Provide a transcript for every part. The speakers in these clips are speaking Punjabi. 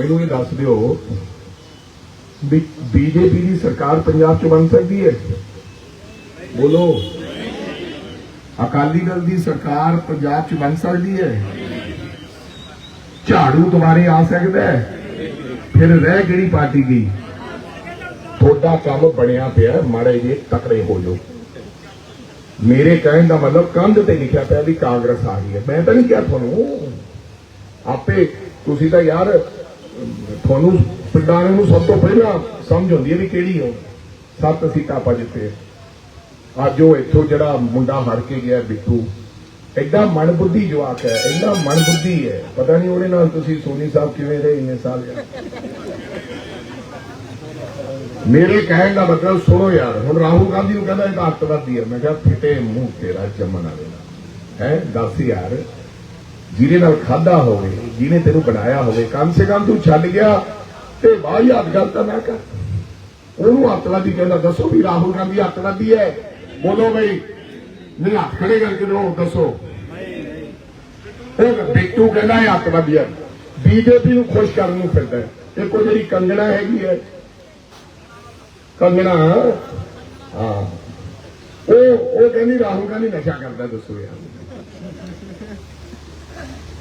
ਮੈਨੂੰ ਇਹ ਦੱਸ ਦਿਓ ਵੀ ਬੀਜੇਪੀ ਦੀ ਸਰਕਾਰ ਪੰਜਾਬ 'ਚ ਬਣ ਸਕਦੀ ਹੈ? ਬੋਲੋ। ਅਕਾਲੀ ਦਲ ਦੀ ਸਰਕਾਰ ਪੰਜਾਬ 'ਚ ਬਣ ਸਕਦੀ ਹੈ? ਝਾੜੂ ਦੁਬਾਰੇ ਆ ਸਕਦਾ ਹੈ? ਫਿਰ ਰਹਿ ਕਿਹੜੀ ਪਾਰਟੀ ਗਈ ਤੁਹਾਡਾ ਕੰਮ ਬਣਿਆ ਪਿਆ ਮਾੜੇ ਜੇ ਤਕੜੇ ਹੋ ਜਾਓ। ਮੇਰੇ ਕਹਿਣ ਦਾ ਮਤਲਬ ਕੰਧ ਤੇ ਲਿਖਿਆ ਪਿਆ ਵੀ ਕਾਂਗਰਸ ਆ ਗਈ ਹੈ। ਮੈਂ ਤਾਂ ਨਹੀਂ ਕਿਹਾ ਤੁਹਾਨੂੰ। ਆਪੇ ਤੁਸੀਂ ਤਾਂ ਯਾਰ ਤੁਹਾਨੂੰ ਪਿੰਡਾਂ ਨੂੰ ਸਭ ਤੋਂ ਪਹਿਲਾਂ ਸਮਝ ਹੁੰਦੀ ਹੈ ਵੀ ਕਿਹੜੀ ਹੋ ਸੱਤ ਸੀਟਾਂ ਆਪਾਂ ਜਿੱਤੇ ਅੱਜ ਉਹ ਇੱਥੋਂ ਜਿਹੜਾ ਮੁੰਡਾ ਹਰ ਕੇ ਗਿਆ, ਬਿੱਟੂ। ਐਡਾ ਮਨਬੁੱਧੀ ਜਵਾਕ ਹੈ ਐਡਾ ਮਨਬੁੱਧੀ ਹੈ। ਪਤਾ ਨਹੀਂ ਉਹਦੇ ਨਾਲ ਤੁਸੀਂ ਸੋਨੀ ਸਾਹਿਬ ਕਿਵੇਂ ਰਹੇ ਇੰਨੇ ਸਾਲ ਮੇਰੇ ਕਹਿਣ ਦਾ ਮਤਲਬ ਸੁਣੋ ਯਾਰ, ਹੁਣ ਰਾਹੁਲ ਗਾਂਧੀ ਨੂੰ ਕਹਿੰਦਾ ਇਹ ਤਾਂ ਅੱਤਵਾਦੀ ਹੈ। ਮੈਂ ਕਿਹਾ ਫਿੱਟੇ ਮੂੰਹ ਤੇਰਾ ਜੰਮਣ ਵਾਲੇ ਦਾ ਹੈ, ਦੱਸ ਯਾਰ। ਜਿਹਦੇ ਨਾਲ ਖਾਦਾ ਹੋਵੇ, ਜਿਹਨੇ ਤੈਨੂੰ ਬਣਾਇਆ ਹੋਵੇ, ਕਮ ਸੇ ਕਮ ਤੂੰ ਛੱਡ ਗਿਆ ਤੇ ਬਾਹਰ ਹੱਥ ਗੱਲ ਤਾਂ ਨਾ ਕਰ। ਉਹਨੂੰ ਅੱਤਵਾਦੀ ਕਹਿੰਦਾ, ਦੱਸੋ ਵੀ ਰਾਹੁਲ ਗਾਂਧੀ ਅੱਤਵਾਦੀ ਹੈ? ਬੋਲੋ ਬਈ, ਨਹੀਂ, ਹੱਥ ਖੜੇ ਕਰਕੇ ਦੋ ਦੱਸੋ। ਉਹ ਬਿੱਟੂ ਕਹਿੰਦਾ, ਇਹ ਅੱਤਵਾਦੀ ਹੈ। ਬੀਜੇਪੀ ਨੂੰ ਖੁਸ਼ ਕਰਨ ਨੂੰ ਫਿਰਦਾ ਹੈ। ਇੱਕ ਜਿਹੜੀ ਕੰਗਣਾ ਹੈਗੀ ਹੈ। ਕੰਗਣਾ, ਹਾਂ। ਉਹ ਉਹ ਕਹਿੰਦੀ, ਰਾਹੁਲ ਗਾਂਧੀ ਨਸ਼ਾ ਕਰਦਾ, ਦੱਸੋ ਯਾਰ।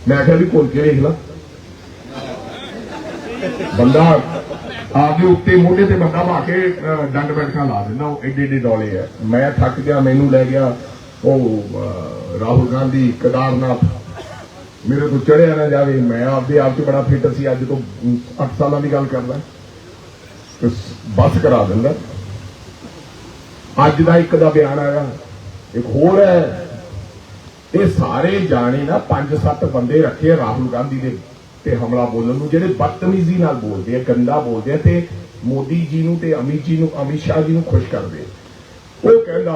ਮੈਂ ਕਿਹਾ ਵੀ ਕੋਲ ਕੇ ਵੇਖ ਲਾ। ਬੰਦਾ ਆਪਦੇ ਉੱਤੇ ਮੋਢੇ ਤੇ ਬੰਦਾ ਭਾ ਕੇ ਡੰਡ ਬੈਠਕਾਂ ਲਾ ਦਿੰਦਾ, ਉਹ ਏਡੇ ਏਡੇ ਡੋਲੇ ਹੈ ਮੈਂ ਥੱਕ ਗਿਆ, ਮੈਨੂੰ ਲੈ ਗਿਆ ਉਹ ਰਾਹੁਲ ਗਾਂਧੀ, ਕੇਦਾਰਨਾਥ। ਮੇਰੇ ਤੋਂ ਚੜਿਆ ਨਾ ਜਾਵੇ। ਮੈਂ ਆਪਦੇ ਆਪ 'ਚ ਬੜਾ ਫਿੱਟ ਸੀ, ਅੱਜ ਤੋਂ 8 ਸਾਲਾਂ ਦੀ ਗੱਲ ਕਰਦਾ। ਤੇ ਬੱਸ ਕਰਾ ਦਿੰਦਾ। ਅੱਜ ਦਾ ਇੱਕ ਦਾ ਬਿਆਨ ਆਇਆ ਇੱਕ ਹੋਰ ਹੈ। ਇਹ ਸਾਰੇ ਜਾਣੇ ਨਾ ਪੰਜ ਸੱਤ ਬੰਦੇ ਰੱਖੇ ਰਾਹੁਲ ਗਾਂਧੀ ਦੇ ਤੇ ਹਮਲਾ ਬੋਲਣ ਨੂੰ, ਜਿਹੜੇ ਬਦਤਮੀਜ਼ੀ ਨਾਲ ਬੋਲਦੇ ਆ, ਗੰਦਾ ਬੋਲਦੇ ਆ ਤੇ ਮੋਦੀ ਜੀ ਨੂੰ ਤੇ ਅਮਿਤ ਜੀ ਨੂੰ, ਅਮਿਤ ਸ਼ਾਹ ਜੀ ਨੂੰ ਖੁਸ਼ ਕਰਦੇ ਉਹ ਕਹਿੰਦਾ,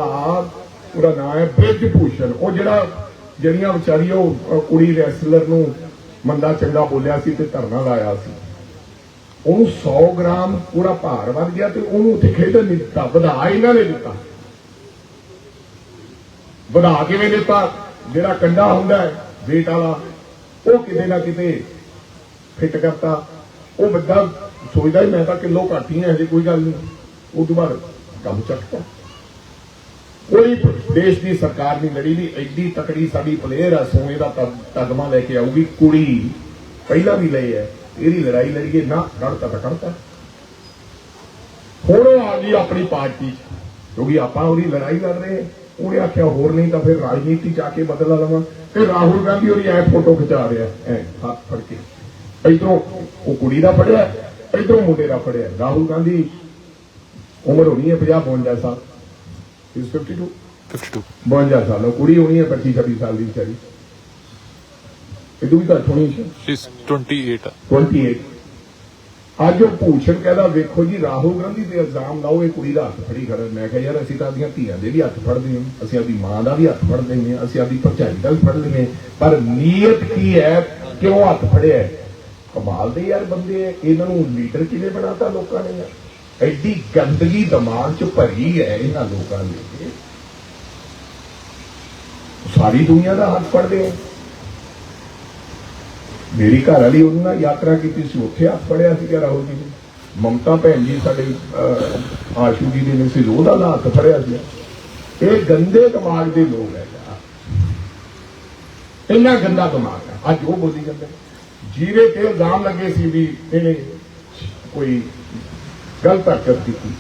ਉਹਦਾ ਨਾਮ ਹੈ ਬ੍ਰਿਜ ਭੂਸ਼ਣ ਉਹ ਜਿਹੜਾ ਜਿਹੜੀਆਂ ਵਿਚਾਰੀ ਉਹ ਕੁੜੀ ਰੈਸਲਰ ਨੂੰ ਮੰਦਾ ਚੰਗਾ ਬੋਲਿਆ ਸੀ ਤੇ ਧਰਨਾ ਲਾਇਆ ਸੀ। ਉਹਨੂੰ 100 ਗ੍ਰਾਮ ਪੂਰਾ ਭਾਰ ਵੱਧ ਗਿਆ ਤੇ ਉਹਨੂੰ ਉੱਥੇ ਖੇਡਣ ਨਹੀਂ ਦਿੱਤਾ, ਵਧਾ ਇਹਨਾਂ ਨੇ ਦਿੱਤਾ। ਵਧਾ ਕਿਵੇਂ ਦਿੱਤਾ? ਜਿਹੜਾ ਕੰਡਾ ਹੁੰਦਾ ਹੈ weight ਵਾਲਾ, ਉਹ ਕਿਤੇ ਨਾ ਕਿਤੇ ਫਿੱਟ ਕਰਤਾ। ਉਹ ਬੰਦਾ ਸੋਚਦਾ ਮੈਂ ਤਾਂ ਕਿਲੋ ਘੱਟ ਹੀ ਹਾਂ ਹਜੇ ਕੋਈ ਗੱਲ ਨਹੀਂ। ਉਹ ਤੋਂ ਬਾਅਦ ਕੰਮ ਚੱਕਦਾ ਕੋਈ ਦੇਸ਼ ਦੀ ਸਰਕਾਰ ਨਹੀਂ ਲੜੀ ਵੀ ਐਡੀ ਤਕੜੀ ਸਾਡੀ ਪਲੇਅਰ ਆ, ਸੋਨੇ ਦਾ ਤਗਮਾ ਲੈ ਕੇ ਆਊਗੀ, ਕੁੜੀ ਪਹਿਲਾਂ ਵੀ ਲਈ ਹੈ, ਇਹਦੀ ਲੜਾਈ ਲੜੀਏ, ਨਾ ਕਰਤਾ ਤਾਂ ਕਰਤਾ ਹੁਣ ਉਹ ਆ ਗਈ ਆਪਣੀ ਪਾਰਟੀ 'ਚ, ਕਿਉਂਕਿ ਆਪਾਂ ਉਹਦੀ ਲੜਾਈ ਲੜ ਰਹੇ ਹਾਂ। ਉਹਨੇ ਆਖਿਆ ਹੋਰ ਨਹੀਂ ਤਾਂ ਫਿਰ ਰਾਜਨੀਤੀ ਆ ਕੇ ਬਦਲਾ ਲਵਾਂ। ਤੇ ਰਾਹੁਲ ਗਾਂਧੀ ਉਹਦੀ ਐ ਫੋਟੋ ਖਿਚਾ ਰਿਹਾ ਐ ਹੱਥ ਫੜ ਕੇ। ਇਧਰੋਂ ਉਹ ਕੁੜੀ ਦਾ ਫੜਿਆ ਇਧਰੋਂ ਮੁੰਡੇ ਦਾ ਫੜਿਆ। ਰਾਹੁਲ ਗਾਂਧੀ ਉਮਰ ਹੋਣੀ ਹੈ 50 52 ਸਾਲ। ਇਸ 52 52 52 ਸਾਲ ਉਹ ਕੁੜੀ ਹੋਣੀ ਹੈ 25 26 ਸਾਲ ਦੀ ਵਿਚਾਰੀ। ਇਹ ਵੀ ਤਾਂ ਹੋਣੀ ਸੀ? She's 28 ਆ 28 ਅੱਜ ਉਹ ਭੂਸ਼ਣ ਕਹਿੰਦਾ, ਵੇਖੋ ਜੀ ਰਾਹੁਲ ਗਾਂਧੀ ਤੇ ਇਲਜ਼ਾਮ ਲਾਓ, ਇਹ ਕੁੜੀ ਦਾ ਹੱਥ ਫੜੀ ਖੜਾ ਮੈਂ ਕਿਹਾ, ਯਾਰ, ਅਸੀਂ ਤਾਂ ਆਪਣੀਆਂ ਧੀਆਂ ਦੇ ਵੀ ਹੱਥ ਫੜਦੇ ਹਾਂ, ਅਸੀਂ ਆਪਣੀ ਮਾਂ ਦਾ ਵੀ ਹੱਥ ਫੜਦੇ ਹਾਂ, ਅਸੀਂ ਆਪਣੀ ਭਰਜਾਈ ਦਾ ਵੀ ਫੜ ਲੈਂਦੇ ਹਾਂ, ਪਰ ਨੀਅਤ ਕੀ ਹੈ? ਕਿਉਂ ਹੱਥ ਫੜਿਆ ਕਮਾਲ ਦੇ ਯਾਰ ਬੰਦੇ ਹੈ ਇਹਨਾਂ ਨੂੰ ਲੀਡਰ ਕਿਵੇਂ ਬਣਾਤਾ ਲੋਕਾਂ ਨੇ ਯਾਰ? ਐਡੀ ਗੰਦਗੀ ਦਿਮਾਗ 'ਚ ਭਰੀ ਹੈ ਇਹਨਾਂ ਲੋਕਾਂ ਨੇ ਸਾਰੀ ਦੁਨੀਆ ਦਾ ਹੱਥ ਫੜਦੇ ਆ। ਮੇਰੀ ਘਰ ਵਾਲੀ ਉਹਨਾਂ ਨਾਲ ਯਾਤਰਾ ਕੀਤੀ ਸੀ, ਉੱਥੇ ਹੱਥ ਫੜਿਆ ਸੀਗਾ ਰਾਹੁਲ ਜੀ ਨੇ। ਮਮਤਾ ਭੈਣ ਜੀ ਸਾਡੇ ਆਸ਼ੂ ਜੀ ਦੇ ਨੇ ਸੀ, ਉਹਦਾ ਨਾਲ ਹੱਥ ਫੜਿਆ ਸੀ ਇਹ ਗੰਦੇ ਦਿਮਾਗ ਦੇ ਲੋਕ ਹੈ ਇੰਨਾ ਗੰਦਾ ਦਿਮਾਗ ਹੈ। ਅੱਜ ਉਹ ਬੋਲੀ ਜਾਂਦੇ ਜੀਰੇ ਤੇ ਇਲਜ਼ਾਮ ਲੱਗੇ ਸੀ ਵੀ ਇਹਨੇ ਕੋਈ ਗਲਤ ਹਰਕਤ ਕੀਤੀ।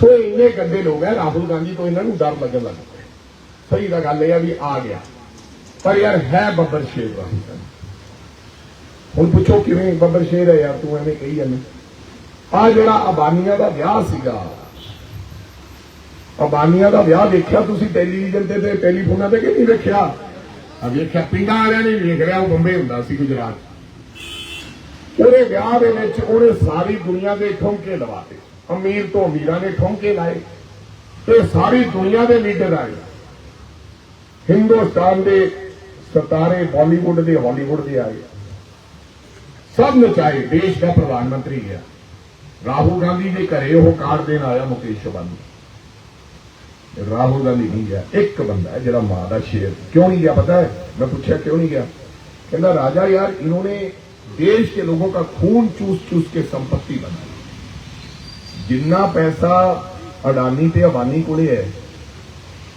ਸੋ ਇੰਨੇ ਗੰਦੇ ਲੋਕ ਹੈ, ਰਾਹੁਲ ਗਾਂਧੀ ਤੋਂ ਇਹਨਾਂ ਨੂੰ ਡਰ ਲੱਗਣ ਲੱਗ ਪਿਆ। ਸਹੀ ਤਾਂ ਗੱਲ ਇਹ ਆ ਵੀ ਆ ਗਿਆ। ਪਰ ਯਾਰ ਹੈ ਬੱਬਰ ਸ਼ੇਰ ਰਾਹੁਲ ਗਾਂਧੀ ਹੁਣ ਪੁੱਛੋ ਕਿਵੇਂ ਬੱਬਰ ਸ਼ੇਰ ਹੈ ਯਾਰ, ਤੂੰ ਐਵੇਂ ਕਹੀ ਜਾਂਦਾ। ਆ ਜਿਹੜਾ ਅਬਾਨੀਆਂ ਦਾ ਵਿਆਹ ਸੀਗਾ, ਅਬਾਨੀਆਂ ਦਾ ਵਿਆਹ ਦੇਖਿਆ ਤੁਸੀਂ ਟੈਲੀਵਿਜ਼ਨ ਤੇ ਤੇ ਟੈਲੀਫੋਨਾਂ ਤੇ ਕਿ ਨਹੀਂ ਵੇਖਿਆ? ਆ ਵੇਖਿਆ, ਪਿੰਡਾਂ ਵਾਲਿਆਂ ਨੇ ਵੇਖ ਲਿਆ, ਉਹ ਬੰਬੇ ਹੁੰਦਾ ਸੀ ਗੁਜਰਾਤ। ਉਹਦੇ ਵਿਆਹ ਦੇ ਵਿੱਚ ਉਹਨੇ ਸਾਰੀ ਦੁਨੀਆ ਦੇ ਠੋਂਕੇ ਲਵਾਤੇ। ਅਮੀਰ ਤੋਂ ਅਮੀਰਾਂ ਨੇ ਠੁਮਕੇ ਲਾਏ ਤੇ ਸਾਰੀ ਦੁਨੀਆ ਦੇ ਲੀਡਰ ਆਏ ਹਿੰਦੁਸਤਾਨ ਦੇ ਸਤਾਰੇ ਬਾਲੀਵੁੱਡ ਦੇ, ਹਾਲੀਵੁੱਡ ਦੇ ਆਏ ਸਭ ਨਚਾਏ ਦੇਸ਼ ਦਾ ਪ੍ਰਧਾਨ ਮੰਤਰੀ ਗਿਆ ਰਾਹੁਲ ਗਾਂਧੀ ਦੇ ਘਰੇ ਉਹ ਕਾਰਡ ਦੇਣ ਆਇਆ ਮੁਕੇਸ਼ ਅੰਬਾਨੀ ਰਾਹੁਲ ਗਾਂਧੀ ਨਹੀਂ ਗਿਆ ਇੱਕ ਬੰਦਾ ਹੈ ਜਿਹੜਾ ਮਾਂ ਦਾ ਸ਼ੇਰ ਕਿਉਂ ਨਹੀਂ ਗਿਆ ਪਤਾ ਹੈ ਮੈਂ ਪੁੱਛਿਆ ਕਿਉਂ ਨਹੀਂ ਗਿਆ ਕਹਿੰਦਾ ਰਾਜਾ यार इन्होंने देश के लोगों का खून चूस चूस के संपत्ति बनाई जिन्ना पैसा ਅਡਾਨੀ ਤੇ ਅਬਾਨੀ ਕੋਲੇ ਹੈ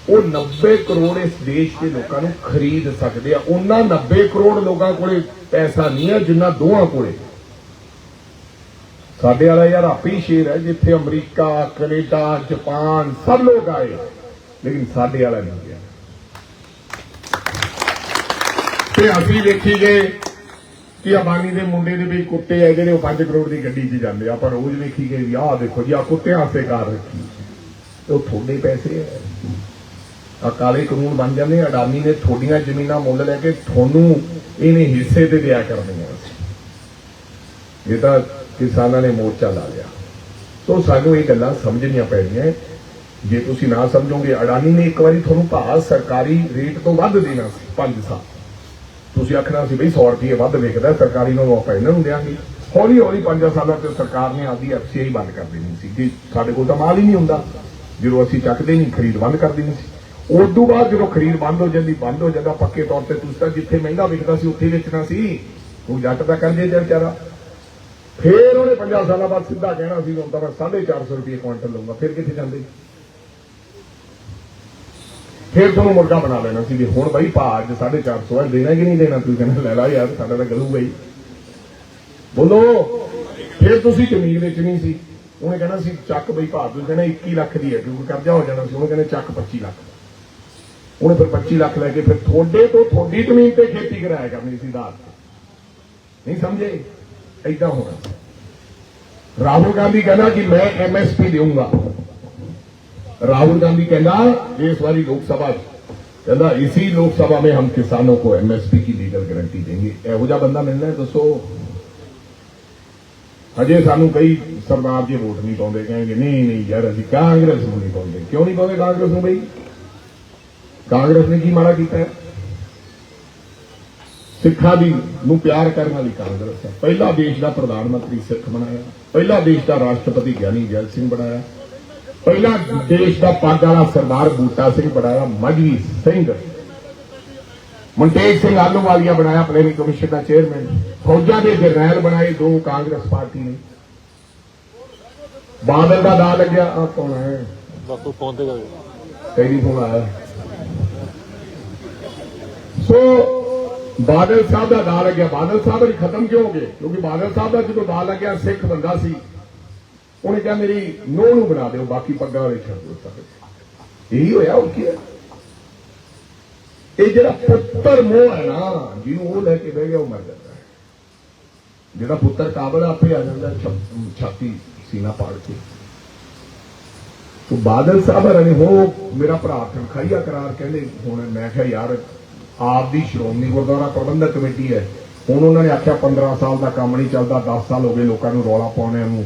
ਉਹ 90 ਕਰੋੜ ਇਸ ਦੇਸ਼ ਦੇ ਲੋਕਾਂ ਨੂੰ ਖਰੀਦ ਸਕਦੇ ਆ ਉਹਨਾਂ 90 ਕਰੋੜ ਲੋਕਾਂ ਕੋਲੇ ਪੈਸਾ ਨਹੀਂ ਹੈ ਜਿੰਨਾ ਦੋਹਾਂ ਕੋਲੇ। ਸਾਡੇ ਵਾਲਾ ਯਾਰ ਆਪੇ ਹੀ ਸ਼ੇਰ ਹੈ, ਜਿੱਥੇ ਅਮਰੀਕਾ, ਕੈਨੇਡਾ, ਜਾਪਾਨ ਸਭ ਲੋਕ ਆਏ। ਲੇਕਿਨ ਸਾਡੇ ਵਾਲਾ ਨਹੀਂ ਗਿਆ। ਤੇ ਅਸੀਂ ਵੇਖੀ ਗਏ ਕਿ ਅਬਾਨੀ ਦੇ ਮੁੰਡੇ ਦੇ ਵੀ ਕੁੱਤੇ ਆ ਜਿਹੜੇ ਉਹ 5 ਕਰੋੜ ਦੀ ਗੱਡੀ 'ਚ ਜਾਂਦੇ ਆ। ਪਰ ਰੋਜ਼ ਵੇਖੀ ਗਏ ਵੀ ਆਹ ਦੇਖੋ ਜੀ ਆ ਕੁੱਤਿਆਂ ਵਾਸਤੇ ਕਾਰ ਰੱਖੀ। ਤੇ ਉਹ ਤੁਹਾਡੇ ਪੈਸੇ ਹੈ ਆ ਕਾਲੇ ਕਾਨੂੰਨ ਬਣ ਜਾਂਦੇ ਅਡਾਨੀ ਨੇ ਤੁਹਾਡੀਆਂ ਜ਼ਮੀਨਾਂ ਮੁੱਲ ਲੈ ਕੇ ਤੁਹਾਨੂੰ ਇਹਨੇ ਹਿੱਸੇ ਤੇ ਦਿਆ ਕਰਨੀਆਂ ਸੀ। ਇਹ ਤਾਂ ਕਿਸਾਨਾਂ ਨੇ ਮੋਰਚਾ ਲਾ ਲਿਆ। ਸੋ ਸਾਨੂੰ ਇਹ ਗੱਲਾਂ ਸਮਝਣੀਆਂ ਪੈਣੀਆਂ। ਜੇ ਤੁਸੀਂ ਨਾ ਸਮਝੋਗੇ, ਅਡਾਨੀ ਨੇ ਇੱਕ ਵਾਰੀ ਤੁਹਾਨੂੰ ਭਾਅ ਸਰਕਾਰੀ ਰੇਟ ਤੋਂ ਵੱਧ ਦੇਣਾ ਸੀ 5 ਸਾਲ। ਤੁਸੀਂ ਆਖਣਾ ਸੀ ਬਈ 100 ਰੁਪਏ ਵੱਧ ਵਿਕਦਾ, ਸਰਕਾਰੀ ਨੂੰ ਆਪਾਂ ਇਹਨਾਂ ਨੂੰ ਦੇਾਂਗੇ ਹੌਲੀ ਹੌਲੀ 5 ਸਾਲਾਂ ਤੇ ਸਰਕਾਰ ਨੇ ਆਦੀ ਐਫਸੀਆਈ ਬੰਦ ਕਰ ਦੇਣੀ ਸੀ। ਕਿ ਸਾਡੇ ਕੋਲ ਤਾਂ ਮਾਲ ਹੀ ਨਹੀਂ ਹੁੰਦਾ, ਜਦੋਂ ਅਸੀਂ ਚੱਕਦੇ ਨਹੀਂ, ਖਰੀਦ ਬੰਦ ਕਰ ਦੇਣੀ ਸੀ। ਉਸ ਤੋਂ ਬਾਅਦ ਜਦੋਂ ਖਰੀਦ ਬੰਦ ਹੋ ਜਾਂਦੀ, ਬੰਦ ਹੋ ਜਾਂਦਾ, ਪੱਕੇ ਤੌਰ ਤੇ ਤੁਸੀਂ ਤਾਂ ਜਿੱਥੇ ਮਹਿੰਗਾ ਵਿਕਦਾ ਸੀ, ਉੱਥੇ ਵੇਚਣਾ ਸੀ। ਉਹ ਜੱਟ ਦਾ ਕਰਜੇ ਜੇ ਵਿਚਾਰਾ। ਫੇਰ ਉਹਨੇ 50 ਸਾਲਾਂ ਬਾਅਦ ਸਿੱਧਾ ਕਹਿਣਾ ਸੀ, ਹੁਣ ਤਾਂ ਮੈਂ 450 ਰੁਪਏ ਕੁਇੰਟਲ ਲਊਗਾ, ਫਿਰ ਕਿੱਥੇ ਜਾਂਦੇ? ਫਿਰ ਤੁਹਾਨੂੰ ਮੁਰਗਾ ਬਣਾ ਲੈਣਾ ਸੀ ਵੀ ਹੁਣ ਬਾਈ ਭਾਅ ਅੱਜ 450 ਹੈ, ਦੇਣਾ ਕਿ ਨਹੀਂ ਦੇਣਾ? ਤੁਸੀਂ ਕਹਿੰਦੇ, ਲੈ ਲਾ ਯਾਰ, ਸਾਡਾ ਤਾਂ ਗਲੂਗਾ ਹੀ ਬੋਲੋ, ਫਿਰ ਤੁਸੀਂ ਜ਼ਮੀਨ ਵੇਚਣੀ ਸੀ। ਉਹਨੇ ਕਹਿਣਾ ਸੀ, ਚੱਕ ਬਈ ਭਾਅ ਤੁਸੀਂ ਕਹਿੰਦਾ 21 ਲੱਖ ਦੀ ਹੈ ਕਿਉਂਕਿ ਕਰਜ਼ਾ ਹੋ ਜਾਣਾ ਸੀ। ਉਹਨੇ ਕਹਿੰਦੇ, ਚੱਕ 25 ਲੱਖ। ਉਹਨੇ ਫਿਰ 25 ਲੱਖ ਲੈ ਕੇ ਫਿਰ ਤੁਹਾਡੇ ਤੋਂ ਤੁਹਾਡੀ ਜ਼ਮੀਨ ਤੇ ਖੇਤੀ ਕਰਾਇਆ ਕਰਨੀ ਸੀ ਦਾਤ ਨਹੀਂ ਸਮਝੇ ਐਦਾਂ ਹੋਣਾ ਰਾਹੁਲ ਗਾਂਧੀ ਕਹਿੰਦਾ ਕਿ ਮੈਂ ਐਮਐਸਪੀ ਦੇਵਾਂਗਾ राहुल गांधी कहना इस बारी लोकसभा कहना इसी लोकसभा में हम किसानों को एमएसपी की लीगल गारंटी देंगे ਇਹੋ ਜਿਹਾ ਬੰਦਾ ਮਿਲਣਾ ਹੈ ਦੱਸੋ ਹਜੇ ਸਾਨੂੰ ਕਈ ਸਰਦਾਰ ਜੀ ਵੋਟ ਨਹੀਂ ਪਾਉਂਦੇ ਕਹਿੰਗੇ ਨਹੀਂ ਨਹੀਂ ਯਾਰ ਅਸੀਂ ਕਾਂਗਰਸ ਨੂੰ ਨਹੀਂ ਪਾਉਂਦੇ ਕਿਉਂ ਨਹੀਂ ਪਾਉਂਦੇ ਕਾਂਗਰਸ ਨੂੰ ਬਈ ਕਾਂਗਰਸ ਨੇ ਕੀ ਮਾੜਾ ਕੀਤਾ ਸਿੱਖਾਂ ਦੀ ਨੂੰ ਪਿਆਰ ਕਰਨ ਵਾਲੀ ਕਾਂਗਰਸ ਹੈ। ਪਹਿਲਾ ਦੇਸ਼ ਦਾ ਪ੍ਰਧਾਨ ਮੰਤਰੀ ਸਿੱਖ ਬਣਾਇਆ। ਪਹਿਲਾ ਦੇਸ਼ ਦਾ ਰਾਸ਼ਟਰਪਤੀ ਗਿਆਨੀ ਜੈਲ ਸਿੰਘ ਬਣਾਇਆ। ਪਹਿਲਾ ਦੇਸ਼ ਦਾ ਪੱਗ ਵਾਲਾ ਸਰਦਾਰ ਬੂਟਾ ਸਿੰਘ ਬਣਾਇਆ। ਮਜਵੀ ਸਿੰਘ। ਮਨਟੇਕ ਸਿੰਘ ਆਲੂਵਾਲੀਆ ਬਣਾਇਆ ਪਲੈਨਿੰਗ ਕਮਿਸ਼ਨ ਦਾ ਚੇਅਰਮੈਨ ਫੌਜਾਂ ਦੇ ਜਰਨੈਲ ਬਣਾਏ ਦੋ ਕਾਂਗਰਸ ਪਾਰਟੀ ਨੇ। ਬਾਦਲ ਦਾ ਨਾਂ ਲੱਗਿਆ। ਆ ਕੌਣ ਹੈ? ਬਾਪੂ ਫੋਨ ਤੇ ਗੱਲ ਤੇਰੀ ਫੋਨ ਆਇਆ। ਸੋ ਬਾਦਲ ਸਾਹਿਬ ਦਾ ਨਾਂ ਲੱਗਿਆ। ਬਾਦਲ ਸਾਹਿਬ ਨੇ ਖਤਮ ਕਿਉਂ ਹੋ ਗਏ? ਕਿਉਂਕਿ ਬਾਦਲ ਸਾਹਿਬ ਦਾ ਜਦੋਂ ਨਾਂ ਲੱਗਿਆ, ਸਿੱਖ ਬੰਦਾ ਸੀ, ਉਹਨੇ ਕਿਹਾ, ਮੇਰੀ ਨੋਹ ਨੂੰ ਬਣਾ ਦਿਓ, ਬਾਕੀ ਪੱਗਾਂ ਵਾਲੇ ਛੱਡ ਦਿਓ ਸਾਰੇ। ਇਹੀ ਹੋਇਆ ਉਹ ਕੀ ਇਹ ਜਿਹੜਾ ਪੁੱਤਰ ਮੋਹ ਹੈ ਨਾ, ਜਿਹਨੂੰ ਉਹ ਲੈ ਕੇ ਬਹਿ ਗਿਆ, ਉਹ ਮਰ ਜਾਂਦਾ ਹੈ। ਜਿਹੜਾ ਪੁੱਤਰ ਕਾਬਲ ਆਪੇ ਆ ਜਾਂਦਾ ਛਾਤੀ ਸੀਨਾ ਪਾੜ ਕੇ। ਤੋ ਬਾਦਲ ਸਾਹਿਬ ਨੇ ਹੋ, ਮੇਰਾ ਭਰਾ ਤਨਖਾਹੀਆ ਕਰਾਰ, ਕਹਿੰਦੇ ਹੁਣ ਮੈਂ ਕਿਹਾ, ਯਾਰ ਆਪ ਦੀ ਸ਼੍ਰੋਮਣੀ ਗੁਰਦੁਆਰਾ ਪ੍ਰਬੰਧਕ ਕਮੇਟੀ ਹੈ। ਹੁਣ ਉਹਨਾਂ ਨੇ ਆਖਿਆ 15 ਸਾਲ ਦਾ ਕੰਮ ਨਹੀਂ ਚੱਲਦਾ 10 ਸਾਲ ਹੋ ਗਏ ਲੋਕਾਂ ਨੂੰ ਰੌਲਾ ਪਾਉਣਿਆਂ ਨੂੰ।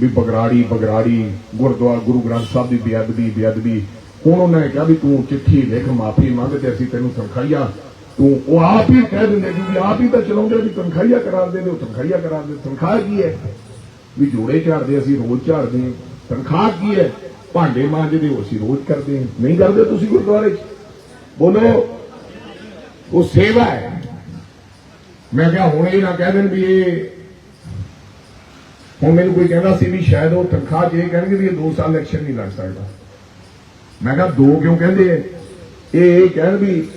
ਵੀ ਬਗਰਾੜੀ ਬਗਰਾੜੀ, ਗੁਰਦੁਆਰਾ, ਗੁਰੂ ਗ੍ਰੰਥ ਸਾਹਿਬ ਦੀ ਬੇਅਦਬੀ ਬੇਅਦਬੀ। ਹੁਣ ਉਹਨਾਂ ਨੇ ਕਿਹਾ ਵੀ ਤੂੰ ਚਿੱਠੀ ਲਿਖ, ਮਾਫੀ ਮੰਗ ਤੇ ਅਸੀਂ ਤੈਨੂੰ ਤਨਖਾਹੀਆ। ਤੂੰ ਉਹ ਆਪ ਹੀ ਕਹਿ ਦਿੰਦੇ ਕਿਉਂਕਿ ਆਪ ਹੀ ਤਾਂ ਚਲਾਉਂਦੇ ਵੀ ਤਨਖਾਹੀਆ ਕਰਾਉਂਦੇ ਨੇ, ਉਹ ਤਨਖਾਹੀਆ ਕਰਾਉਂਦੇ ਤਨਖਾਹ ਕੀ ਹੈ? ਵੀ ਜੋੜੇ ਝਾੜਦੇ, ਅਸੀਂ ਰੋਜ਼ ਝਾੜਦੇ ਤਨਖਾਹ ਕੀ ਹੈ? ਭਾਂਡੇ ਮਾਂਜਦੇ ਹੋ ਅਸੀਂ ਰੋਜ਼ ਕਰਦੇ ਨਹੀਂ ਕਰਦੇ ਤੁਸੀਂ ਗੁਰਦੁਆਰੇ 'ਚ? ਬੋਲੋ ਉਹ ਸੇਵਾ ਹੈ। ਮੈਂ ਕਿਹਾ, ਹੁਣ ਇਹ ਨਾ ਕਹਿ ਦੇਣ ਵੀ ਇਹ ਹੁਣ ਮੈਨੂੰ ਕੋਈ ਕਹਿੰਦਾ ਸੀ ਵੀ ਸ਼ਾਇਦ ਉਹ ਤਨਖਾਹ ਜੇ ਕਹਿਣਗੇ ਵੀ ਇਹ 2 ਸਾਲ ਇਲੈਕਸ਼ਨ ਨਹੀਂ ਲੜ ਸਕਦਾ। ਮੈਂ ਕਿਹਾ, ਦੋ ਕਿਉਂ ਕਹਿੰਦੇ ਐ? ਇਹ ਇਹ ਕਹਿਣ ਵੀ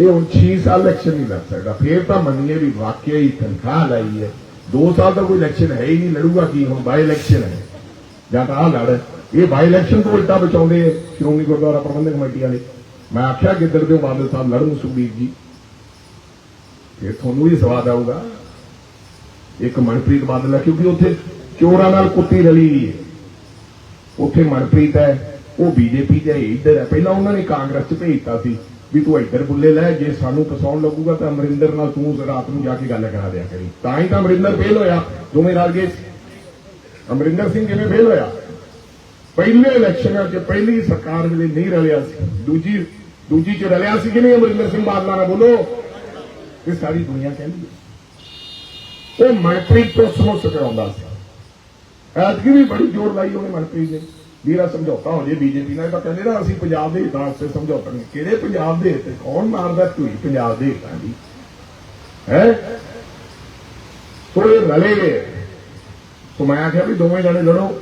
ਇਹ ਹੁਣ 6 ਸਾਲ ਇਲੈਕਸ਼ਨ ਨਹੀਂ ਲੜ ਸਕਦਾ। ਫੇਰ ਤਾਂ ਮੰਨੀਏ ਵੀ ਵਾਕਿਆ ਹੀ ਤਨਖਾਹ ਲਾਈ ਹੈ। 2 ਸਾਲ ਦਾ ਕੋਈ ਇਲੈਕਸ਼ਨ ਹੈ ਹੀ ਨਹੀਂ, ਲੜੂਗਾ ਕੀ ਹੁਣ? ਬਾਈ ਇਲੈਕਸ਼ਨ ਹੈ। ਜਾਂ ਤਾਂ ਆਹ ਲੜ। ਇਹ ਬਾਈ ਇਲੈਕਸ਼ਨ ਤੋਂ ਉਲਟਾ ਬਚਾਉਂਦੇ ਸ਼੍ਰੋਮਣੀ ਗੁਰਦੁਆਰਾ ਪ੍ਰਬੰਧਕ ਕਮੇਟੀ ਵਾਲੇ। ਮੈਂ ਆਖਿਆ ਕਿੱਧਰ ਦੇ ਬਾਦਲ ਸਾਹਿਬ ਲੜਨ ਸੁਖਬੀਰ ਜੀ। ਫਿਰ ਤੁਹਾਨੂੰ ਵੀ ਸਵਾਦ ਆਊਗਾ। ਇੱਕ ਮਨਪ੍ਰੀਤ ਬਾਦਲ ਹੈ ਕਿਉਂਕਿ ਉੱਥੇ ਚੋਰਾਂ ਨਾਲ ਕੁੱਤੀ ਰਲੀ ਹੋਈ ਹੈ। ਉੱਥੇ ਮਨਪ੍ਰੀਤ ਹੈ, ਉਹ ਬੀਜੇਪੀ ਦੇ ਇੱਧਰ ਹੈ। ਪਹਿਲਾਂ ਉਹਨਾਂ ਨੇ ਕਾਂਗਰਸ ਚ ਭੇਜਤਾ ਸੀ ਵੀ ਤੂੰ ਇੱਧਰ ਬੁੱਲੇ ਲੈ, ਜੇ ਸਾਨੂੰ ਫਸਾਉਣ ਲੱਗੂਗਾ ਤਾਂ ਅਮਰਿੰਦਰ ਨਾਲ ਤੂੰ ਰਾਤ ਨੂੰ ਜਾ ਕੇ ਗੱਲ ਕਰਾ ਦਿਆ ਕਰੀ। ਤਾਂ ਹੀ ਤਾਂ ਅਮਰਿੰਦਰ ਫੇਲ ਹੋਇਆ। ਦੋਵੇਂ ਰਲ ਗਏ। ਸੀ। ਅਮਰਿੰਦਰ ਸਿੰਘ ਕਿਵੇਂ ਫੇਲ ਹੋਇਆ? ਪਹਿਲੇ ਇਲੈਕਸ਼ਨਾਂ 'ਚ ਪਹਿਲੀ ਸਰਕਾਰ ਵੇਲੇ ਨਹੀਂ ਰਲਿਆ ਸੀ। ਦੂਜੀ ਦੂਜੀ 'ਚ ਰਲਿਆ ਸੀ ਕਿ ਨਹੀਂ? ਅਮਰਿੰਦਰ ਸਿੰਘ ਬਾਦਲ ਨਾਲ ਬੋਲੋ। ਇਹ ਸਾਰੀ ਦੁਨੀਆ ਕਹਿੰਦੀ ਹੈ। ਉਹ ਮਨਪ੍ਰੀਤ ਤੋਂ ਸਮਝ ਕਰਾਉਂਦਾ ਸੀ। ਐਤਕੀ ਵੀ ਬੜੀ ਜ਼ੋਰ ਲਾਈ ਉਹਨੇ ਮਨਪ੍ਰੀਤ ਨੇ। ਵੀਰਾ ਸਮਝੌਤਾ ਹੋ ਜੇ ਬੀਜੇਪੀ ਨਾਲ ਤਾਂ ਕਹਿੰਦੇ ਨਾ ਅਸੀਂ ਪੰਜਾਬ ਦੇ ਹਿੱਤਾਂ ਵਾਸਤੇ ਸਮਝੌਤਾ ਨਹੀਂ। ਕਿਹੜੇ ਪੰਜਾਬ ਦੇ ਹਿੱਤ ਕੌਣ ਮਾਰਦਾ ਧੂਈ ਪੰਜਾਬ ਦੇ ਹਿੱਤਾਂ ਦੀ? ਹੈ? ਸੋ ਰਲੇ ਗਏ ਸੋ ਮੈਂ ਆਖਿਆ ਵੀ ਦੋਵੇਂ ਜਣੇ ਲੜੋ।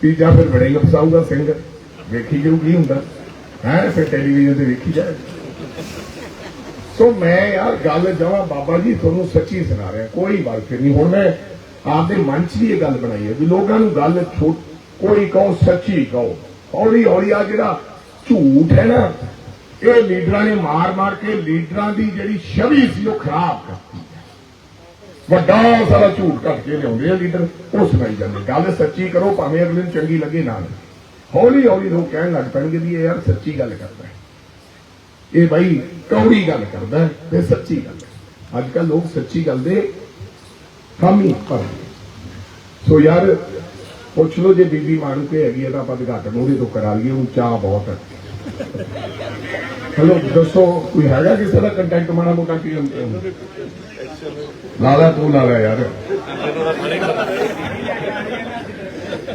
ਤੀਜਾ ਫਿਰ ਬੜੇਗਾ ਫਸਾਊਗਾ ਸਿੰਘ। ਵੇਖੀ ਜਰੂ ਕੀ ਹੁੰਦਾ। ਹੈ? ਫਿਰ ਟੈਲੀਵਿਜ਼ਨ ਤੇ ਵੇਖੀ ਜਾਏ। ਸੋ ਮੈਂ ਯਾਰ ਗੱਲ ਜਮਾ ਬਾਬਾ ਜੀ ਤੁਹਾਨੂੰ ਸੱਚੀ ਸੁਣਾ ਰਿਹਾ, ਕੋਈ ਗੱਲ ਨਹੀਂ। ਹੁਣ ਮੈਂ ਆਪਦੇ ਮਨ 'ਚ ਵੀ ਇਹ ਗੱਲ ਬਣਾਈ ਹੈ ਵੀ ਲੋਕਾਂ ਨੂੰ ਗੱਲ ਛੋਟ ਕੋਈ ਕਹੋ, ਸੱਚੀ ਕਹੋ। ਹੌਲੀ ਹੌਲੀ ਆ ਜਿਹੜਾ ਝੂਠ ਹੈ ਨਾ, ਇਹ ਲੀਡਰਾਂ ਨੇ ਮਾਰ ਮਾਰ ਕੇ ਲੀਡਰਾਂ ਦੀ ਜਿਹੜੀ ਛਵੀ ਸੀ, ਉਹ ਖਰਾਬ ਕਰਤੀ ਵੱਡਾ ਸਾਰਾ ਝੂਠ ਕੱਢ ਕੇ ਲਿਆਉਂਦੇ ਆ ਲੀਡਰ, ਉਹ ਸੁਣਾਈ ਜਾਂਦੇ। ਗੱਲ ਸੱਚੀ ਕਰੋ, ਭਾਵੇਂ ਅਗਲੇ ਨੂੰ ਚੰਗੀ ਲੱਗੇ, ਨਾ ਹੌਲੀ ਹੌਲੀ ਲੋਕ ਕਹਿਣ ਲੱਗ ਪੈਣਗੇ ਵੀ ਇਹ ਯਾਰ ਸੱਚੀ ਗੱਲ ਕਰਦਾ ਹੈ। ਇਹ ਬਾਈ ਕੌੜੀ ਗੱਲ ਕਰਦਾ ਤੇ ਸੱਚੀ ਗੱਲ ਅੱਜ ਕੱਲ ਲੋਕ ਸੱਚੀ ਗੱਲ ਦੇ ਹਾਮੀ ਪਰ ਸੋ ਯਾਰ, ਪੁੱਛ ਲਓ ਜੇ ਬੀਬੀ ਮਾਰੂ ਕੇ ਹੈਗੀ ਹੈ ਤਾਂ ਆਪਾਂ ਉਦਘਾਟਨ ਉਹਦੇ ਤੋਂ ਕਰਾ ਲਈਏ, ਹੁਣ ਚਾਹ ਬਹੁਤ ਹੈ। ਹਲੋ, ਦੱਸੋ, ਕੋਈ ਹੈਗਾ ਕਿਸੇ ਦਾ ਕੰਟੈਕਟ ਮਾੜਾ ਮੋਟਾ ਕੀ ਹੁੰਦਾ? ਲਾਲਾ ਤੂੰ ਲਾਲਾ ਯਾਰ।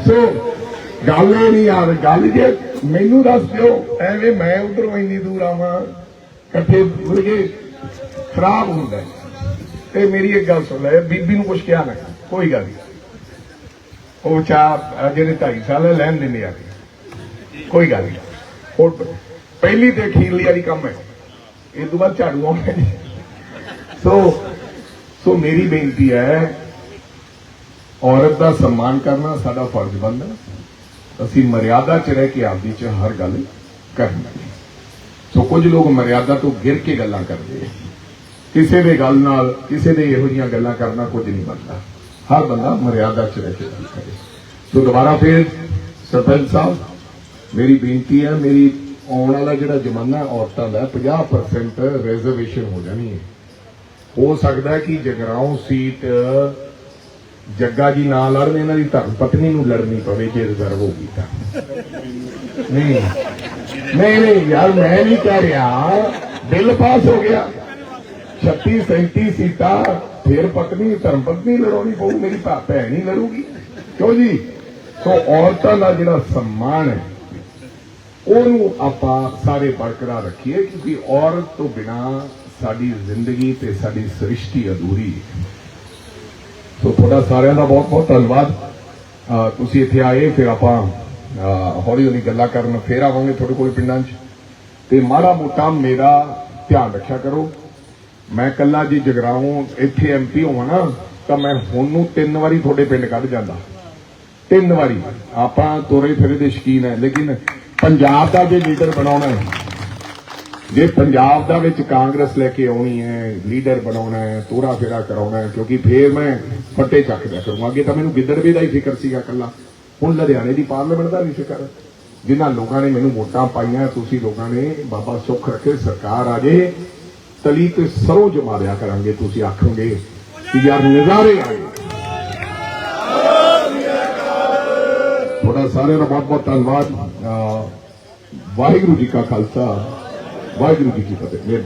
ਸੋ ਗੱਲ ਇਹ ਨਹੀਂ ਯਾਰ ਗੱਲ ਜੇ ਮੈਨੂੰ ਦੱਸ ਦਿਓ ਐਵੇਂ ਮੈਂ ਉਧਰੋਂ ਇੰਨੀ ਦੂਰ ਆਵਾਂ ਇਕੱਠੇ ਮੁਰਗੇ ਖਰਾਬ ਹੁੰਦਾ ਤੇ ਮੇਰੀ ਇੱਕ ਗੱਲ ਸੁਣ ਲੈ ਬੀਬੀ ਨੂੰ ਕੁਝ ਕਿਹਾ ਨਾ ਕੋਈ ਗੱਲ ਨਹੀਂ। ਉਹ ਚਾਹ ਜਿਹੜੇ ਢਾਈ ਸਾਲ ਹੈ, ਲੈਣ ਦੇਣੇ ਆ ਕੋਈ ਗੱਲ ਨਹੀਂ। ਹੋਰ ਪਹਿਲੀ ਤੇ ਅਖੀਰਲੀ ਵਾਲੀ ਕੰਮ ਹੈ। ਇਹ ਤੋਂ ਬਾਅਦ ਝਾੜੂ ਆਉਣਾ ਸੋ ਸੋ ਮੇਰੀ ਬੇਨਤੀ ਹੈ ਔਰਤ ਦਾ ਸਨਮਾਨ ਕਰਨਾ ਸਾਡਾ ਫਰਜ਼ ਬਣਦਾ। ਅਸੀਂ ਮਰਿਆਦਾ 'ਚ ਰਹਿ ਕੇ ਆਪਦੀ 'ਚ ਹਰ ਗੱਲ ਕਰਨੀ ਸੋ ਕੁਝ ਲੋਕ ਮਰਿਆਦਾ ਤੋਂ ਗਿਰ ਕੇ ਗੱਲਾਂ ਕਰਦੇ ਆ। ਕਿਸੇ ਦੇ ਗੱਲ ਨਾਲ, ਕਿਸੇ ਦੇ ਇਹੋ ਜਿਹੀਆਂ ਗੱਲਾਂ ਕਰਨਾ ਕੁਝ ਨਹੀਂ ਬਣਦਾ। ਹਰ ਬੰਦਾ ਮਰਿਆਦਾ 'ਚ ਰਹਿ ਕੇ ਗੱਲ ਕਰੇ। ਸੋ ਦੁਬਾਰਾ ਫੇਰ ਸਰਪੰਚ ਸਾਹਿਬ, ਮੇਰੀ ਬੇਨਤੀ ਹੈ, ਮੇਰੀ ਆਉਣ ਵਾਲਾ ਜਿਹੜਾ ਜ਼ਮਾਨਾ ਔਰਤਾਂ ਦਾ 50% ਰਿਜ਼ਰਵੇਸ਼ਨ ਹੋ ਜਾਣੀ ਹੈ। ਹੋ ਸਕਦਾ ਕਿ ਜਗਰਾਉਂ ਸੀਟ ਜੱਗਾ ਜੀ ਨਾਲ ਲੜਨ, ਇਹਨਾਂ ਦੀ ਧਰਮ ਪਤਨੀ ਨੂੰ ਲੜਨੀ ਪਵੇ ਜੇ ਰਿਜ਼ਰਵ ਹੋਗੀ ਤਾਂ। ਨਹੀਂ। ਨਹੀਂ ਨਹੀਂ ਯਾਰ, ਮੈਂ ਨਹੀਂ ਕਹਿ ਰਿਹਾ। ਬਿੱਲ ਪਾਸ ਹੋ ਗਿਆ। 36 37 ਸੀਟਾਂ, ਫਿਰ ਪਤਨੀ, ਧਰਮ ਪਤਨੀ ਲੜਾਉਣੀ ਪਊ, ਮੇਰੀ ਭੈਣ ਹੀ ਲੜੂਗੀ। ਕਿਉਂ ਜੀ? ਸੋ ਔਰਤਾਂ ਦਾ ਜਿਹੜਾ ਸਨਮਾਨ ਹੈ, ਉਹਨੂੰ ਆਪਾਂ ਸਾਰੇ ਬਰਕਰਾਰ ਰੱਖੀਏ, ਕਿਉਂਕਿ ਔਰਤ ਤੋਂ ਬਿਨਾ ਸਾਡੀ ਜ਼ਿੰਦਗੀ ਤੇ ਸਾਡੀ ਸ੍ਰਿਸ਼ਟੀ ਅਧੂਰੀ ਹੈ। ਸੋ ਤੁਹਾਡਾ ਸਾਰਿਆਂ ਦਾ ਬਹੁਤ ਬਹੁਤ ਧੰਨਵਾਦ। ਤੁਸੀਂ ਇੱਥੇ ਆਏ, ਫਿਰ ਆਪਾਂ ਹੌਲੀ ਹੌਲੀ ਗੱਲਾਂ ਕਰਨ, ਫੇਰ ਆਵਾਂਗੇ ਤੁਹਾਡੇ ਕੋਲ ਪਿੰਡਾਂ 'ਚ। ਤੇ ਮਾੜਾ ਮੋਟਾ ਮੇਰਾ ਧਿਆਨ ਰੱਖਿਆ ਕਰੋ। ਮੈਂ ਕੱਲਾ ਜੀ ਜਗਰਾਉਂ ਇੱਥੇ ਐਮਪੀ ਹੋਵਾਂ ਨਾ, ਤਾਂ ਮੈਂ ਹੁਣ ਨੂੰ ਤਿੰਨ ਵਾਰੀ ਤੁਹਾਡੇ ਪਿੰਡ ਕੱਢ ਜਾਂਦਾ। ਤਿੰਨ ਵਾਰੀ। ਆਪਾਂ ਤੋਰੇ ਫਿਰੇ ਦੇ ਸ਼ਕੀਨ ਹੈ, ਲੇਕਿਨ ਪੰਜਾਬ ਦਾ ਜੇ ਲੀਡਰ ਬਣਾਉਣਾ ਹੈ ਜੇ ਪੰਜਾਬ ਦਾ ਵਿੱਚ ਕਾਂਗਰਸ ਲੈ ਕੇ ਆਉਣੀ ਹੈ, ਲੀਡਰ ਬਣਾਉਣਾ ਹੈ ਤੋਰਾ ਫੇਰਾ ਕਰਾਉਣਾ ਹੈ, ਕਿਉਂਕਿ ਫੇਰ ਮੈਂ ਫੱਟੇ ਚੱਕਦਾ ਕਰੂੰਗਾ। ਅੱਗੇ ਤਾਂ ਮੈਨੂੰ ਗਿੱਦੜਵੇ ਦਾ ਹੀ ਫਿਕਰ ਸੀਗਾ ਕੱਲਾ ਹੁਣ ਲੁਧਿਆਣੇ ਦੀ ਪਾਰਲੀਮੈਂਟ ਦਾ ਵੀ ਫਿਕਰ ਜਿਨ੍ਹਾਂ ਲੋਕਾਂ ਨੇ ਮੈਨੂੰ ਵੋਟਾਂ ਪਾਈਆਂ, ਤੁਸੀਂ ਲੋਕਾਂ ਨੇ ਬਾਬਾ ਸੁੱਖ ਰੱਖੇ, ਸਰਕਾਰ ਆ ਜੇ ਤਲੀ ਤੇ ਸਰੋਂ ਜਮਾ ਦਿਆ ਕਰਾਂਗੇ, ਤੁਸੀਂ ਆਖੋਗੇ ਕਿ ਯਾਰ ਨਜ਼ਾਰੇ ਆ ਗਏ। ਤੁਹਾਡਾ ਸਾਰਿਆਂ ਦਾ ਬਹੁਤ ਬਹੁਤ ਧੰਨਵਾਦ ਵਾਹਿਗੁਰੂ ਜੀ ਕਾ ਖਾਲਸਾ। ਵਾਹਿਗੁਰੂ ਜੀ ਕੀ ਫਤਿਹ ਮਿਹਰਬਾਨੀ